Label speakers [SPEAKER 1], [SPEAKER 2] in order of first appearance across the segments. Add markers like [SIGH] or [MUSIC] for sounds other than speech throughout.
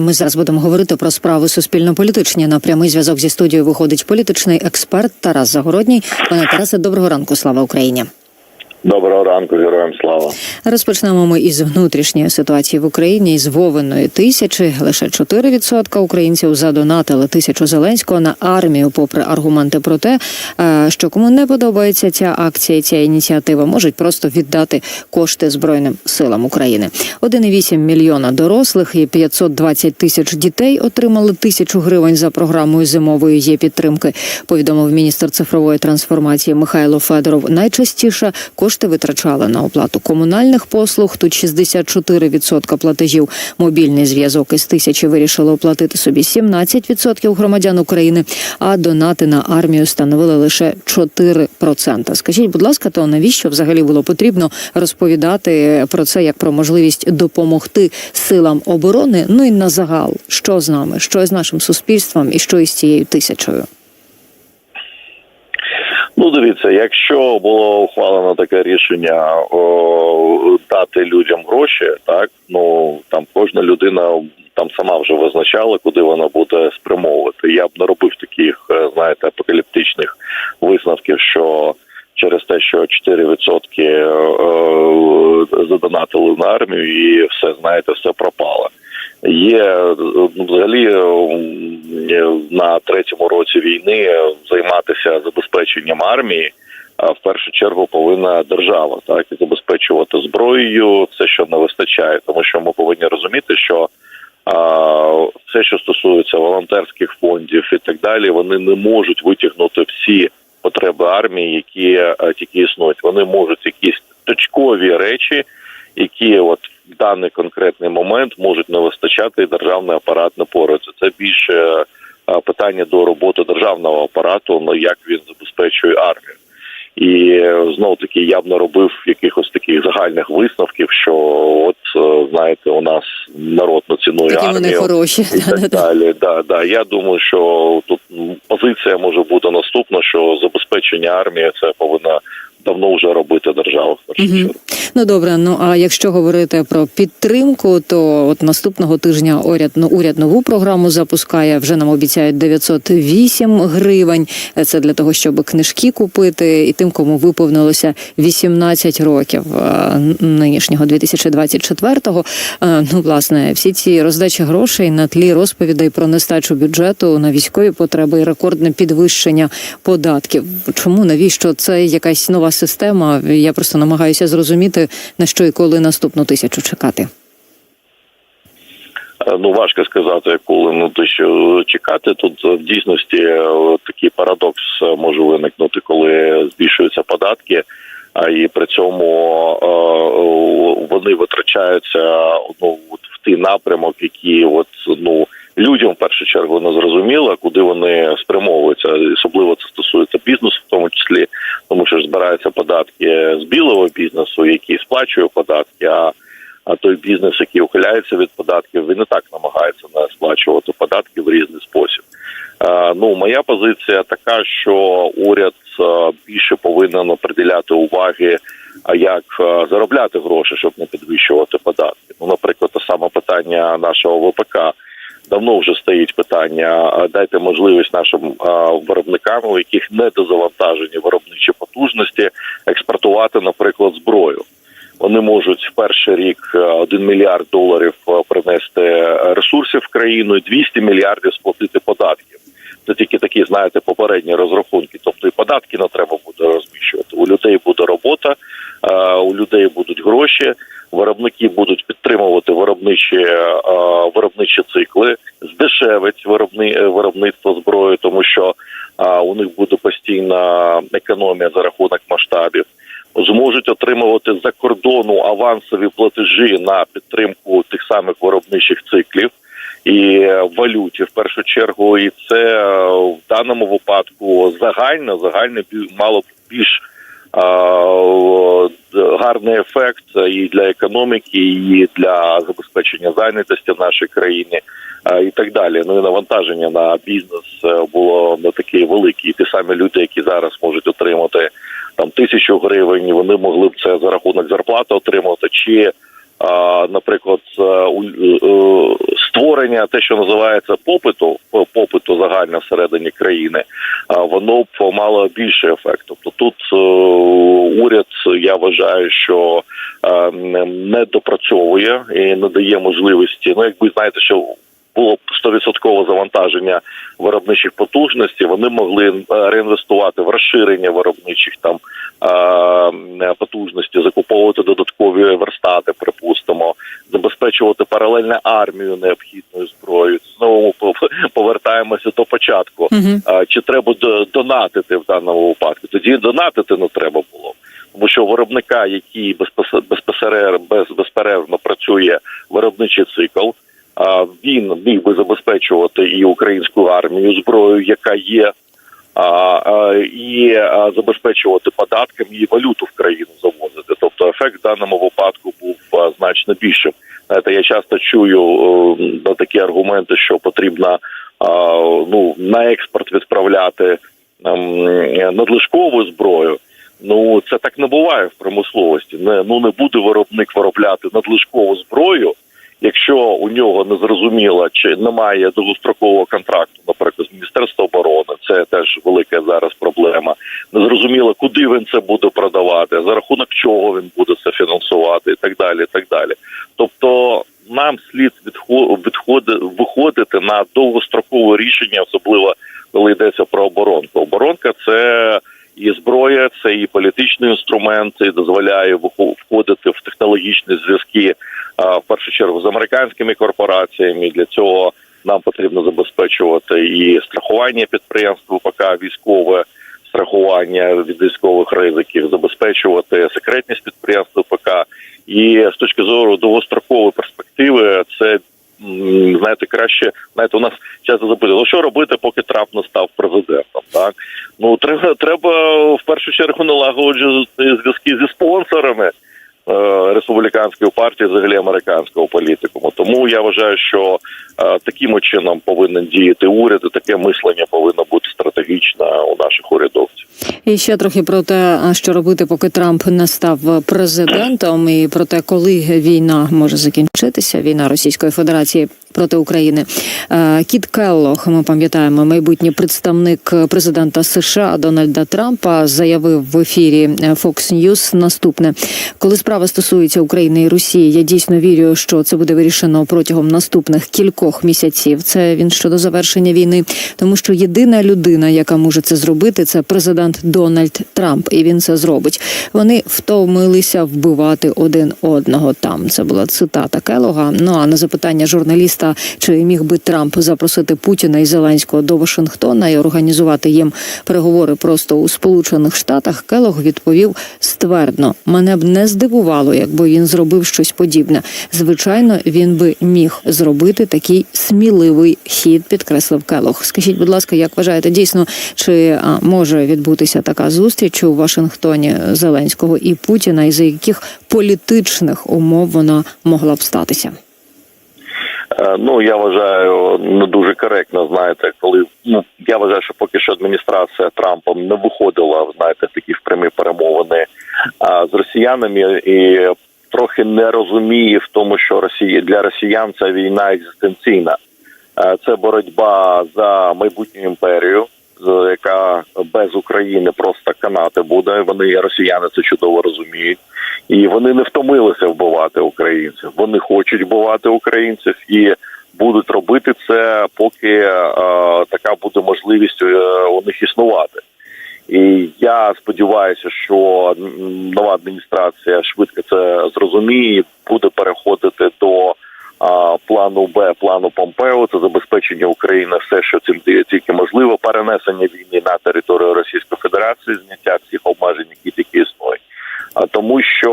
[SPEAKER 1] Ми зараз будемо говорити про справи суспільно-політичні. На прямий зв'язок зі студією виходить політичний експерт Тарас Загородній. Пане Тарасе, доброго ранку. Слава Україні.
[SPEAKER 2] Доброго ранку, героям слава.
[SPEAKER 1] Розпочнемо ми із внутрішньої ситуації в Україні із Вовиної тисячі. Лише 4% українців задонатили тисячу Зеленського на армію, попри аргументи про те, е, що кому не подобається ця акція, ця ініціатива, можуть просто віддати кошти Збройним силам України. 1,8 мільйона дорослих і 520 тисяч дітей отримали тисячу гривень за програмою зимової є підтримки. Повідомив міністр цифрової трансформації Михайло Федоров. Найчастіше кошти витрачали на оплату комунальних послуг. Тут 64% платежів. Мобільний зв'язок із тисячі вирішили оплатити собі 17% громадян України, а донати на армію становили лише 4%. Скажіть, будь ласка, то навіщо взагалі було потрібно розповідати про це як про можливість допомогти силам оборони? Ну і на загал, що з нами, що з нашим суспільством, і що із цією тисячою?
[SPEAKER 2] Ну, дивіться, якщо було ухвалено таке рішення о, дати людям гроші, так ну там кожна людина там сама вже визначала, куди вона буде спрямовувати. Я б не робив таких, е, знаєте, апокаліптичних висновків, що через те, що 4% е, е, задонатили на армію, і все знаєте, все пропало. Є ну, взагалі на третьому році війни е, займатися забезпеченням армії. В першу чергу повинна держава так і забезпечувати зброєю все, що не вистачає, тому що ми повинні розуміти, що все, що стосується волонтерських фондів і так далі, вони не можуть витягнути всі потреби армії, які е, тільки існують. Вони можуть якісь точкові речі, які от даний конкретний момент можуть не вистачати, і державний апарат не порається. Це більше е, питання до роботи державного апарату, ну як він забезпечує армію. І знов таки я б не робив якихось таких загальних висновків, що от е, знаєте, у нас народ не цінує
[SPEAKER 1] Такі вони хороші.
[SPEAKER 2] і так [LAUGHS] далі. Да, да. Я думаю, що тут позиція може бути наступна, що забезпечення армії це повинна давно вже робити держава першу
[SPEAKER 1] Ну добре. Ну а якщо говорити про підтримку, то от наступного тижня уряд ну, уряд нову програму запускає. Вже нам обіцяють 908 гривень. Це для того, щоб книжки купити, і тим, кому виповнилося 18 років е, нинішнього 2024-го. Е, Ну, власне, всі ці роздачі грошей на тлі розповідей про нестачу бюджету на військові потреби і рекордне підвищення податків. Чому навіщо це якась нова система? Я просто намагаюся зрозуміти на що і коли наступну тисячу чекати.
[SPEAKER 2] Е, Ну важко сказати, коли ну то що чекати. Тут е, в дійсності е, такий парадокс може виникнути, коли збільшуються податки, а і при цьому вони витрачаються ну в той напрямок, які от ну людям в першу чергу не зрозуміло, куди вони спрямовуються. Особливо це стосується бізнесу, в тому числі, тому що ж збираються податки з білого бізнесу, який сплачує податки. а а той бізнес, який ухиляється від податків, він і так намагається не сплачувати податки в різний спосіб. Е, ну, моя позиція така, що уряд більше повинен приділяти уваги, а як заробляти гроші, щоб не підвищувати податки. Ну, наприклад, те саме питання нашого ВПК. Давно вже стоїть питання: е, дайте можливість нашим е, виробникам, у яких не дозавантажені виробничі потужності, експортувати, наприклад, зброю вони можуть в перший рік е, 1 мільярд доларів е, принести е, ресурсів в країну, і 200 мільярдів сплатити податків. Це тільки такі, знаєте, попередні розрахунки. Тобто і податки не треба буде розміщувати. У людей буде робота, е, у людей будуть гроші. Виробники будуть підтримувати виробничі е, виробничі цикли, здешевить виробни, е, виробництво зброї, тому що е, у них буде постійна економія за рахунок масштабів зможуть отримувати за кордону авансові платежі на підтримку тих самих виробничих циклів і валюті в першу чергу. І це е, в даному випадку загально, загально мало більш е, гарний ефект і для економіки, і для забезпечення зайнятості в нашій країні. І так далі, ну і навантаження на бізнес е, було не таке велике. І ті самі люди, які зараз можуть отримати там тисячу гривень, вони могли б це за рахунок зарплати отримати, чи наприклад, е, е, створення те, що називається попиту, попиту загально всередині країни, воно б мало більший ефект. Тобто тут е, уряд, я вважаю, що е, не допрацьовує і не дає можливості. Ну, якби знаєте, що було б 100% завантаження виробничих потужностей, вони могли е, реінвестувати в розширення виробничих там е, потужностей, закуповувати додаткові верстати, припустимо, забезпечувати паралельно армію необхідною зброєю. Знову повертаємося до початку. А, Чи треба донатити в даному випадку? Тоді донатити не треба було. Тому що виробника, який безпос- безпосередньо без безперервно працює виробничий цикл, він міг би забезпечувати і українську армію зброєю, яка є, і забезпечувати податками і валюту в країну завозити. Тобто ефект в даному випадку був значно більшим. Знаєте, я часто чую на такі аргументи, що потрібно ну на експорт відправляти ем, надлишкову зброю. Ну це так не буває в промисловості. Не ну не буде виробник виробляти надлишкову зброю, якщо у нього не зрозуміло чи немає довгострокового контракту, наприклад, з Міністерства оборони. Теж велика зараз проблема. Не зрозуміло, куди він це буде продавати, за рахунок чого він буде це фінансувати, і так далі. І так далі. Тобто нам слід відхо- відходи- виходити на довгострокове рішення, особливо коли йдеться про оборонку. Оборонка це і зброя, це і політичний інструмент, і дозволяє входити в технологічні зв'язки в першу чергу з американськими корпораціями. Для цього нам потрібно забезпечувати і страхування підприємств ВПК, військове страхування від військових ризиків, забезпечувати секретність підприємств ВПК. І з точки зору довгострокової перспективи, це знаєте, краще знаєте, у нас часто запитують, ну що робити, поки Трамп не став президентом. Так ну треба треба в першу чергу налагоджувати зв'язки зі спонсорами. Е, Республіканської партії, взагалі американського політикуму. Тому я вважаю, що е, таким чином повинен діяти уряд, і таке мислення повинно бути стратегічно у наших урядовців.
[SPEAKER 1] І ще трохи про те, що робити, поки Трамп не став президентом, і про те, коли війна може закінчитися, війна Російської Федерації проти України. Е, Кіт Келлох, ми пам'ятаємо, майбутній представник президента США Дональда Трампа заявив в ефірі Fox News наступне: коли справа стосується України і Росії, я дійсно вірю, що це буде вирішено протягом наступних кількох місяців. Це він щодо завершення війни, тому що єдина людина, яка може це зробити, це президент Дональд Трамп, і він це зробить. Вони втомилися вбивати один одного. Там це була цитата Келога. Ну а на запитання журналіста, чи міг би Трамп запросити Путіна і Зеленського до Вашингтона і організувати їм переговори просто у Сполучених Штатах, Келог відповів ствердно: мене б не здивувало, якби він зробив щось подібне. Звичайно, він би міг зробити такий сміливий хід, підкреслив Келог. Скажіть, будь ласка, як вважаєте, дійсно чи може відбутися така зустріч у Вашингтоні Зеленського і Путіна, і за яких політичних умов вона могла б статися?
[SPEAKER 2] Е, Ну я вважаю не дуже коректно. Знаєте, коли ну я вважаю, що поки що адміністрація Трампом не виходила, знаєте, такі в прямі перемовини а, з росіянами і трохи не розуміє в тому, що Росія для росіян ця війна екзистенційна. Е, Це боротьба за майбутню імперію, яка без України просто канати буде. Вони росіяни це чудово розуміють, і вони не втомилися вбивати українців. Вони хочуть вбивати українців і будуть робити це, поки е, така буде можливість е, у них існувати. І я сподіваюся, що нова адміністрація швидко це зрозуміє, буде переходити плану Б, плану Помпео, це забезпечення України все, що цим ті- тільки можливо, перенесення війни на територію Російської Федерації, зняття всіх обмежень, які тільки існують. Тому, що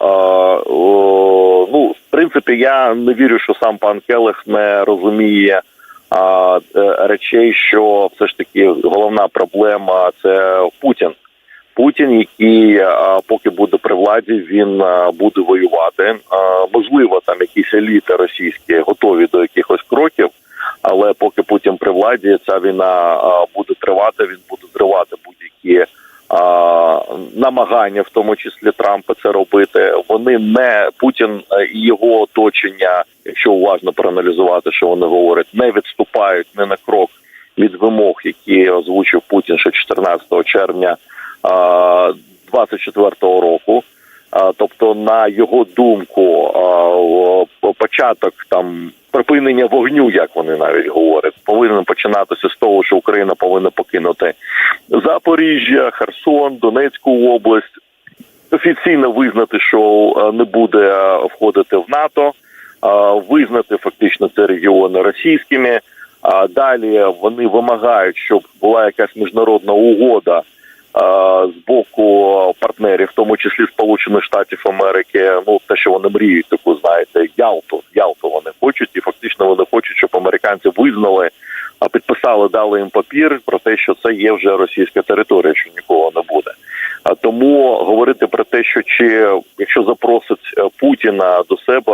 [SPEAKER 2] е, ну в принципі я не вірю, що сам пан Келех не розуміє е, речей, що все ж таки головна проблема це Путін. Путін, який поки буде при владі, він буде воювати. Можливо, там якісь еліти російські готові до якихось кроків, але поки Путін при владі, ця війна буде тривати, він буде зривати будь-які намагання, в тому числі Трампа, це робити. Вони не Путін е, і його оточення, якщо уважно проаналізувати, що вони говорять, не відступають не на крок від вимог, які озвучив Путін ще 14 червня 24-го року. Тобто, на його думку, початок там припинення вогню, як вони навіть говорять, повинен починатися з того, що Україна повинна покинути Запоріжжя, Херсон, Донецьку область, офіційно визнати, що е, не буде е, входити в НАТО, визнати фактично ці регіони російськими. А далі вони вимагають, щоб була якась міжнародна угода з боку партнерів, в тому числі Сполучених Штатів Америки. Ну те, що вони мріють, таку знаєте, Ялту. Ялту вони хочуть, і фактично вони хочуть, щоб американці визнали, а підписали, дали їм папір про те, що це є вже російська територія, що нікого не буде. А тому говорити про те, що чи якщо запросить е, Путіна до себе,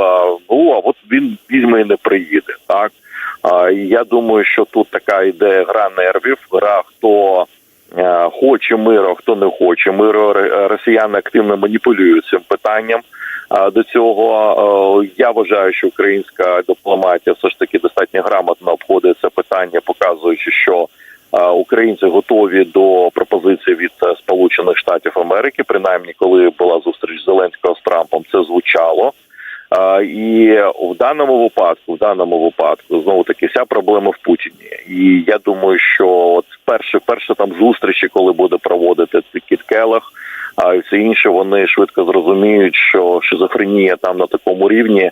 [SPEAKER 2] ну а от він візьме і не приїде, так. Я думаю, що тут така йде гра нервів, гра хто е, хоче миру, хто не хоче миру. Росіяни активно маніпулюють цим питанням. А до цього е, я вважаю, що українська дипломатія все ж таки достатньо грамотно обходить це питання, показуючи, що е, українці готові до пропозиції від е, Сполучених Штатів Америки. Принаймні, коли була зустріч Зеленського з Трампом, це звучало. І в даному випадку, в даному випадку, знову таки, вся проблема в Путіні. І я думаю, що от перші, перші там зустрічі, коли буде проводити Кіт Келах, а і все інше, вони швидко зрозуміють, що шизофренія там на такому рівні,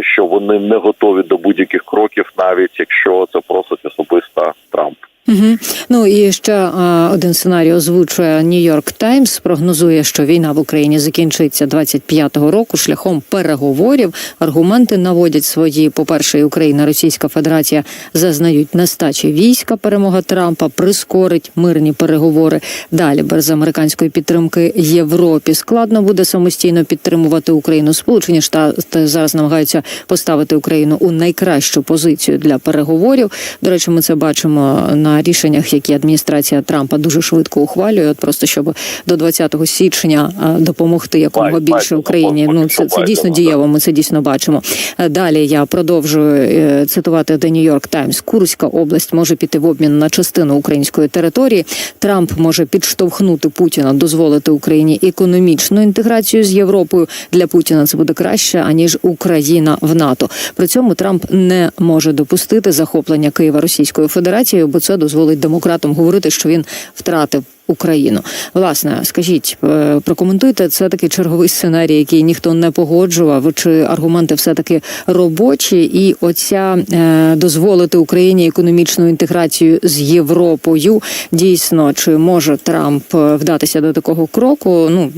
[SPEAKER 2] що вони не готові до будь-яких кроків, навіть якщо це просить особисто Трамп.
[SPEAKER 1] Угу. Ну і ще а, один сценарій озвучує Нью-Йорк Таймс. Прогнозує, що війна в Україні закінчиться 25-го року шляхом переговорів. Аргументи наводять свої. По перше, Україна, Російська Федерація зазнають нестачі війська. Перемога Трампа прискорить мирні переговори. Далі без американської підтримки Європі складно буде самостійно підтримувати Україну. Сполучені Штати зараз намагаються поставити Україну у найкращу позицію для переговорів. До речі, ми це бачимо на рішеннях, які адміністрація Трампа дуже швидко ухвалює. От просто щоб до 20 січня допомогти якомога більше Україні. Ну це, це дійсно дієво. Ми це дійсно бачимо. Е, Далі я продовжую е, цитувати The New York Times. Курська область може піти в обмін на частину української території. Трамп може підштовхнути Путіна, дозволити Україні економічну інтеграцію з Європою. Для Путіна це буде краще аніж Україна в НАТО. При цьому Трамп не може допустити захоплення Києва Російською Федерацією, бо це дозволить демократам говорити, що він втратив. Україну, власне, скажіть, е, прокоментуйте це такий черговий сценарій, який ніхто не погоджував. Чи аргументи все таки робочі, і оця е, дозволити Україні економічну інтеграцію з Європою дійсно чи може Трамп е, вдатися до такого кроку? Ну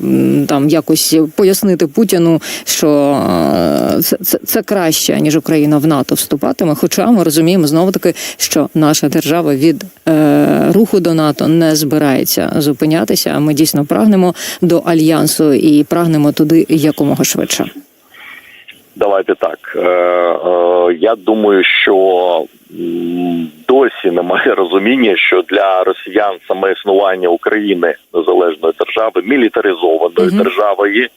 [SPEAKER 1] там якось пояснити Путіну, що це, це, це краще ніж Україна в НАТО вступатиме. Хоча ми розуміємо знову таки, що наша держава від е, руху до НАТО не збирається зупинятися. А ми дійсно прагнемо до альянсу і прагнемо туди якомога швидше.
[SPEAKER 2] Давайте так. Е, е, я думаю, що досі немає [LAUGHS] розуміння, що для росіян саме існування України незалежної держави, мілітаризованої
[SPEAKER 1] Мгм.
[SPEAKER 2] держави є.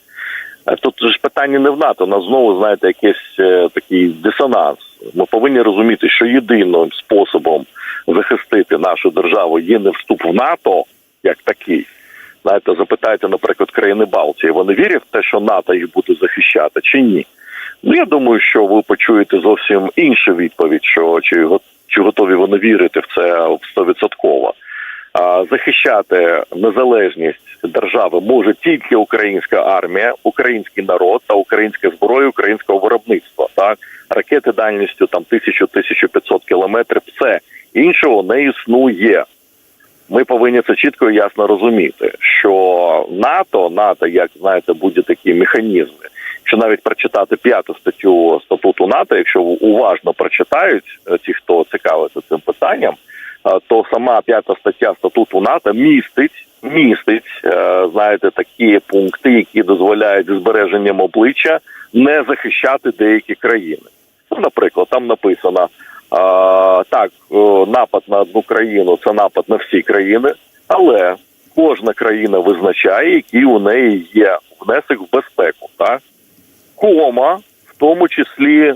[SPEAKER 2] Е, Тут ж питання не в НАТО, у нас знову знаєте якийсь такий дисонанс. Ми повинні розуміти, що єдиним способом захистити нашу державу є не вступ в НАТО як такий. Знаєте, запитайте, наприклад, країни Балтії. Вони вірять в те, що НАТО їх буде захищати, чи ні? Ну я думаю, що ви почуєте зовсім іншу відповідь, що чи чи готові вони вірити в це стовідсотково. Захищати незалежність держави може тільки українська армія, український народ та українська зброя українського виробництва. Так ракети дальністю там 1000-1500 кілометрів. Все іншого не існує. Ми повинні це чітко і ясно розуміти, що НАТО, НАТО, як знаєте, будь-які механізми. Що навіть прочитати п'яту статтю статуту НАТО, якщо уважно прочитають е, ті, хто цікавиться цим питанням, е, то сама п'ята стаття статуту НАТО містить містить, е, знаєте, такі пункти, які дозволяють збереженням обличчя не захищати деякі країни. Ну, наприклад, там написано так, напад на одну країну це напад на всі країни, але кожна країна визначає, який у неї є внесок в безпеку, так? Кома, в тому числі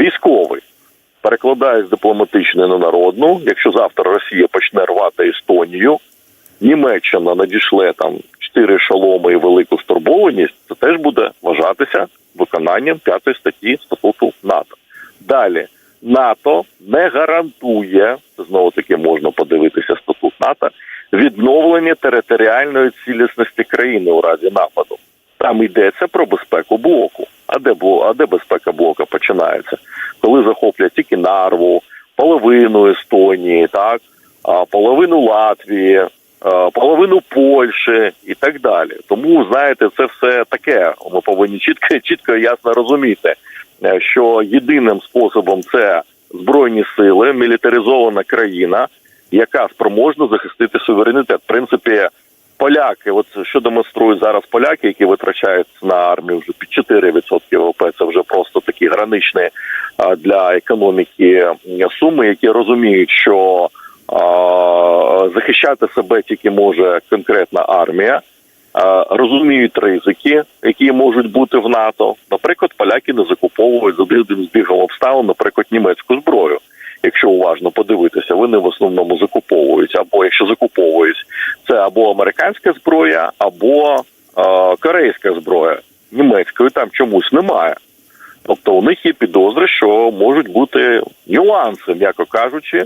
[SPEAKER 2] військовий. Перекладає з дипломатичної на народну. Якщо завтра Росія почне рвати Естонію, Німеччина надішле там чотири шоломи і велику стурбованість, це теж буде вважатися виконанням п'ятої статті статуту НАТО. Далі НАТО не гарантує знову таки можна подивитися статут НАТО відновлення територіальної цілісності країни у разі нападу. Там йдеться про безпеку блоку. А де бло, а де безпека блока починається? Коли захоплять тільки Нарву, половину Естонії, так половину Латвії, половину Польщі і так далі. Тому знаєте, це все таке. Ми повинні чітко, чітко і ясно розуміти, що єдиним способом це збройні сили, мілітаризована країна, яка спроможна захистити суверенітет. В принципі, поляки, от що демонструють зараз поляки, які витрачають на армію вже під 4% ВВП, це вже просто такі граничні для економіки суми, які розуміють, що захищати себе тільки може конкретна армія. Розуміють ризики, які можуть бути в НАТО. Наприклад, поляки не закуповують за дивним збігом обставин, наприклад, німецьку зброю. Якщо уважно подивитися, вони в основному закуповують, або якщо закуповують, це або американська зброя, або е, корейська зброя. Німецької там чомусь немає. Тобто у них є підозри, що можуть бути нюанси, м'яко кажучи,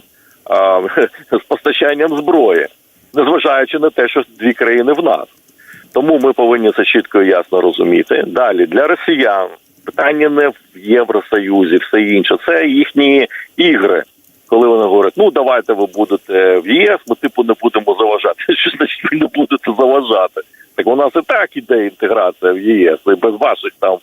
[SPEAKER 2] [LAUGHS] з постачанням зброї, незважаючи на те, що дві країни в нас. Тому ми повинні це чітко і ясно розуміти. Далі для росіян питання не в Євросоюзі, все інше. Це їхні ігри. Коли вони говорять, ну давайте ви будете в ЄС, ми типу не будемо заважати. [LAUGHS] Що значить ви не будете заважати? Так у нас і так іде інтеграція в ЄС, і без ваших там,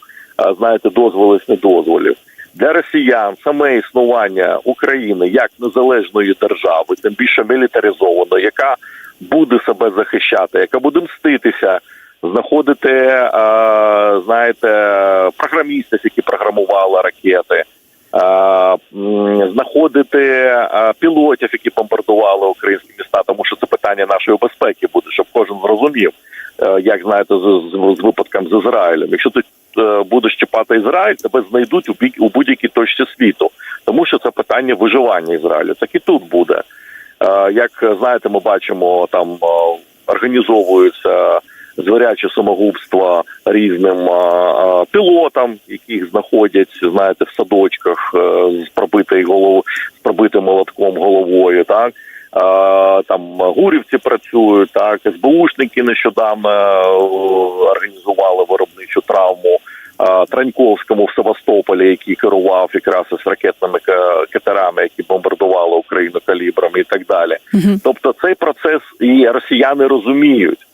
[SPEAKER 2] знаєте, дозволів, недозволів. Для росіян саме існування України як незалежної держави, тим більше мілітаризованої, яка буде себе захищати, яка буде мститися, знаходити, е, знаєте, програмістів, які програмували ракети, е, знаходити е, пілотів, які бомбардували українські міста, тому що це питання нашої безпеки буде, щоб кожен зрозумів, як знаєте, з, з, з випадком з Ізраїлем. Якщо ти е, будеш чіпати Ізраїль, тебе знайдуть у у будь-якій точці світу, тому що це питання виживання Ізраїлю. Так і тут буде. Е, Як знаєте, ми бачимо, там е, організовуються звірячі самогубства різним е, е, пілотам, яких знаходять, знаєте, в садочках е, з пробитою головою, з пробитим молотком головою, так. Там гурівці працюють, так СБУшники нещодавно е, організували виробничу травму Траньковському в Севастополі, який керував якраз із ракетними катерами, які бомбардували Україну калібрами і так далі.
[SPEAKER 1] Мгм.
[SPEAKER 2] Тобто цей процес і росіяни розуміють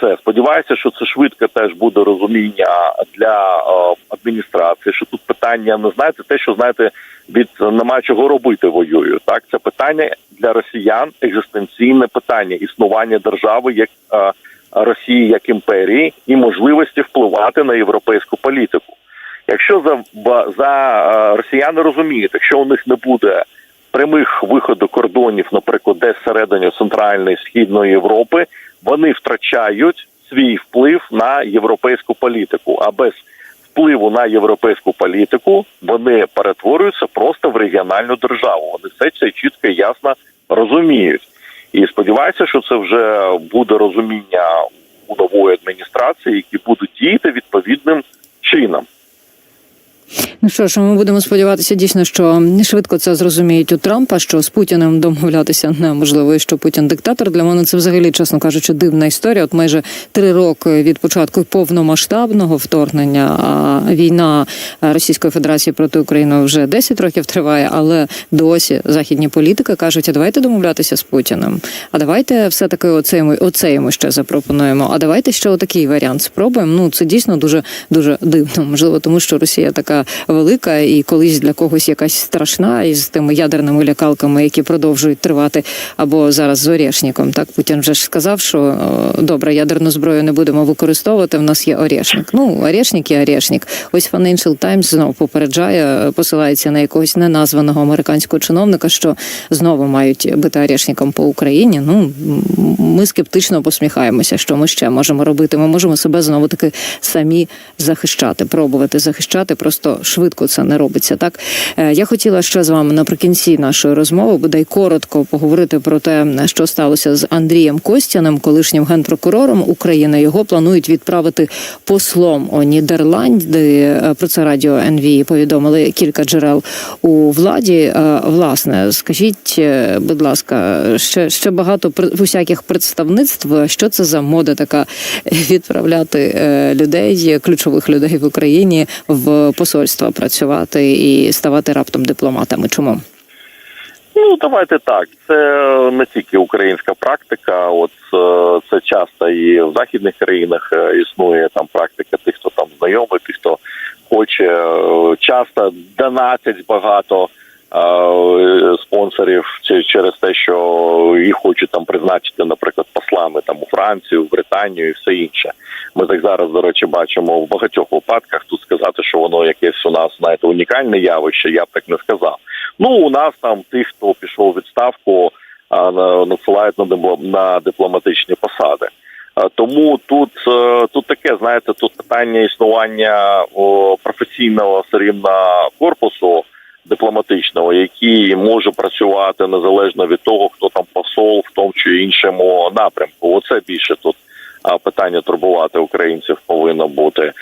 [SPEAKER 2] це. Сподіваюся, що це швидко теж буде розуміння для е, адміністрації. Що тут питання не знаєте, те, що знаєте, від нема чого робити воюю. Так, це питання для росіян, екзистенційне питання існування держави як е, Росії як імперії і можливості впливати на європейську політику. Якщо за, за е, росіяни розуміють, якщо у них не буде прямих виходу кордонів, наприклад, десь всередині центральної східної Європи, вони втрачають свій вплив на європейську політику. А без впливу на європейську політику вони перетворюються просто в регіональну державу. Вони все це чітко і ясно розуміють. І сподіваюся, що це вже буде розуміння у нової адміністрації, які будуть діяти відповідним чином.
[SPEAKER 1] Ну що ж, ми будемо сподіватися дійсно, що швидко це зрозуміють у Трампа, що з Путіним домовлятися неможливо, і що Путін диктатор. Для мене це взагалі, чесно кажучи, дивна історія. От майже три роки від початку повномасштабного вторгнення. А війна Російської Федерації проти України вже 10 років триває, але досі західні політики кажуть, а давайте домовлятися з Путіним. А давайте все таки оцей ми оцей ми ще запропонуємо. А давайте ще отакий варіант спробуємо. Ну це дійсно дуже дуже дивно. Можливо, тому що Росія така велика і колись для когось якась страшна із тими ядерними лякалками, які продовжують тривати, або зараз з Орєшніком. Так Путін вже ж сказав, що е, добре, ядерну зброю не будемо використовувати. В нас є Орєшник. Ну, Орєшник і Орєшник. Ось Financial Times знову попереджає, посилається на якогось неназваного американського чиновника, що знову мають бити Орєшником по Україні. Ну ми скептично посміхаємося, що ми ще можемо робити. Ми можемо себе знову таки самі захищати, пробувати захищати. Просто швидко це не робиться. Так Е, я хотіла ще з вами наприкінці нашої розмови, бодай коротко поговорити про те, що сталося з Андрієм Костяним, колишнім генпрокурором України. Його планують відправити послом у Нідерланди. Е, Про це радіо НВ повідомили кілька джерел у владі. Е, Власне, скажіть, будь ласка, ще ще багато усяких представництв. Що це за мода така [LAUGHS] відправляти людей, ключових людей в Україні в посольства працювати і ставати раптом дипломатами? Чому?
[SPEAKER 2] Ну давайте так. Це не тільки українська практика. От е, це часто і в західних країнах е, існує там практика тих, хто там знайомий, тих, хто хоче. Е, Часто донатять багато спонсорів через те, що їх хочуть там призначити, наприклад, послами там у Францію, в Британію і все інше. Ми так зараз, до речі, бачимо в багатьох випадках. Тут сказати, що воно якесь у нас знаєте унікальне явище, я б так не сказав. Ну у нас там тих, хто пішов у відставку, надсилають на на дипломатичні посади. Тому тут, е, тут таке, знаєте, тут питання існування професійного все корпусу дипломатичного, який може працювати незалежно від того, хто там посол в тому чи іншому напрямку. Оце більше тут а, питання турбувати українців повинно бути.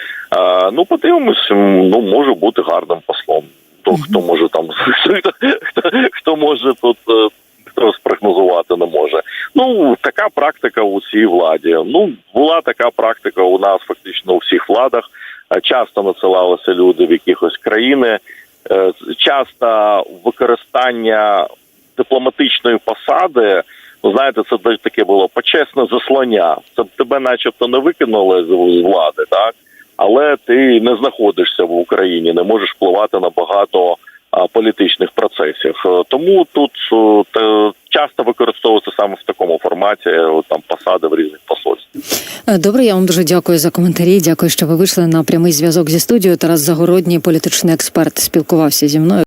[SPEAKER 2] Ну, подивимось, ну може бути гарним послом. То хто може там [LAUGHS] хто, хто, може тут е, хто спрогнозувати не може. Ну така практика у цій владі. Ну була така практика у нас фактично у всіх владах. Е, Часто надсилалися люди в якихось країни, часто використання дипломатичної посади. Ну, знаєте, це так- таке було почесне заслання. Це тебе, начебто, не викинули з влади, так але ти не знаходишся в Україні, не можеш впливати на багато політичних процесів. Е, Тому тут е, часто використовується саме в такому форматі е, там посади в різних посольствах.
[SPEAKER 1] Добре, я вам дуже дякую за коментарі. Дякую, що ви вийшли на прямий зв'язок зі студією. Тарас Загородній, політичний експерт, спілкувався зі мною.